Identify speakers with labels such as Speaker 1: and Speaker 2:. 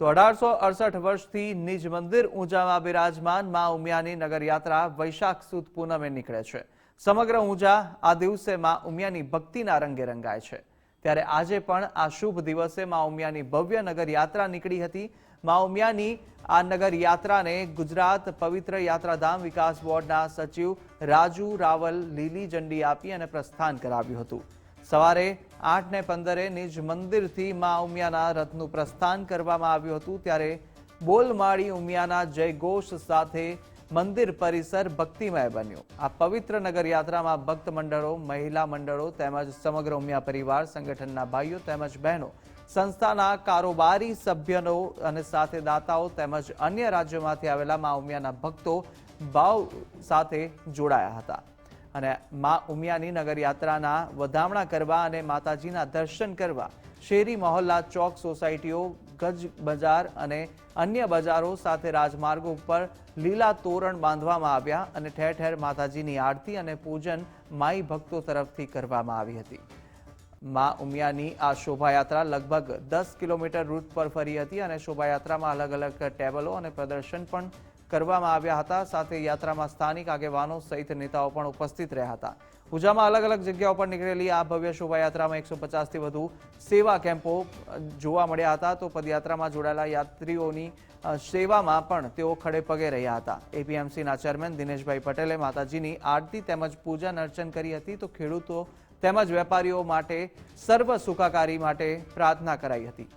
Speaker 1: તો અઢારસો અડસઠ વર્ષથી નિજ મંદિર ઊંઝામાં બિરાજમાન મા ઉમિયાની નગરયાત્રા વૈશાખ સુદ પૂનમે નીકળે છે. સમગ્ર ઊંઝા આ દિવસે મા ઉમિયાની ભક્તિના રંગે રંગાય છે. ત્યારે આજે પણ આ શુભ દિવસે મા ઉમિયાની ભવ્ય નગરયાત્રા નીકળી હતી. મા ઉમિયાની આ નગરયાત્રાને ગુજરાત પવિત્ર યાત્રાધામ વિકાસ બોર્ડના સચિવ રાજુ રાવલ લીલી ઝંડી આપી અને પ્રસ્થાન કરાવ્યું હતું. સવારે આઠ ને પંદરે નિજ મંદિરથી મા ઉમિયાના રથનું પ્રસ્થાન કરવામાં આવ્યું હતું. ત્યારે બોલમાળી ઉમિયાના જયઘોષ સાથે મંદિર પરિસર ભક્તિમય બન્યું. આ પવિત્ર નગર યાત્રામાં ભક્ત મંડળો, મહિલા મંડળો તેમજ સમગ્ર ઉમિયા પરિવાર, સંગઠનના ભાઈઓ તેમજ બહેનો, સંસ્થાના કારોબારી સભ્યનો અને સાથે દાતાઓ તેમજ અન્ય રાજ્યોમાંથી આવેલા મા ઉમિયાના ભક્તો ભાવ સાથે જોડાયા હતા. અને મા ઉમિયાની નગરયાત્રાના વધામણા કરવા અને માતાજીના દર્શન કરવા, શેરી મહોલ્લા ચોક સોસાયટીઓ, ગજ બજાર અને અન્ય બજારો સાથે રાજમાર્ગો ઉપર લીલા તોરણ બાંધવામાં આવ્યા અને ઠેર ઠેર માતાજીની આરતી અને પૂજન માઈ ભક્તો તરફથી કરવામાં આવી હતી. મા ઉમિયાની આ શોભાયાત્રા લગભગ દસ કિલોમીટર રૂટ પર ફરી હતી અને શોભાયાત્રામાં અલગ અલગ ટેબલો અને પ્રદર્શન પણ કરવામાં આવ્યા હતા. સાથે યાત્રામાં સ્થાનિક આગેવાનો સહિત નેતાઓ પણ ઉપસ્થિત રહ્યા હતા. ઉજામાં અલગ અલગ જગ્યાઓ પર નીકળેલી આ ભવ્ય શોભાયાત્રામાં એકસો પચાસથી વધુ સેવા કેમ્પો જોવા મળ્યા હતા. તો પદયાત્રામાં જોડાયેલા યાત્રીઓની સેવામાં પણ તેઓ ખડે પગે રહ્યા હતા. એપીએમસીના ચેરમેન દિનેશભાઈ પટેલે માતાજીની આરતી તેમજ પૂજન અર્ચન કરી હતી. તો ખેડૂતો તેમજ વેપારીઓ માટે સર્વ સુખાકારી માટે પ્રાર્થના કરાઈ હતી.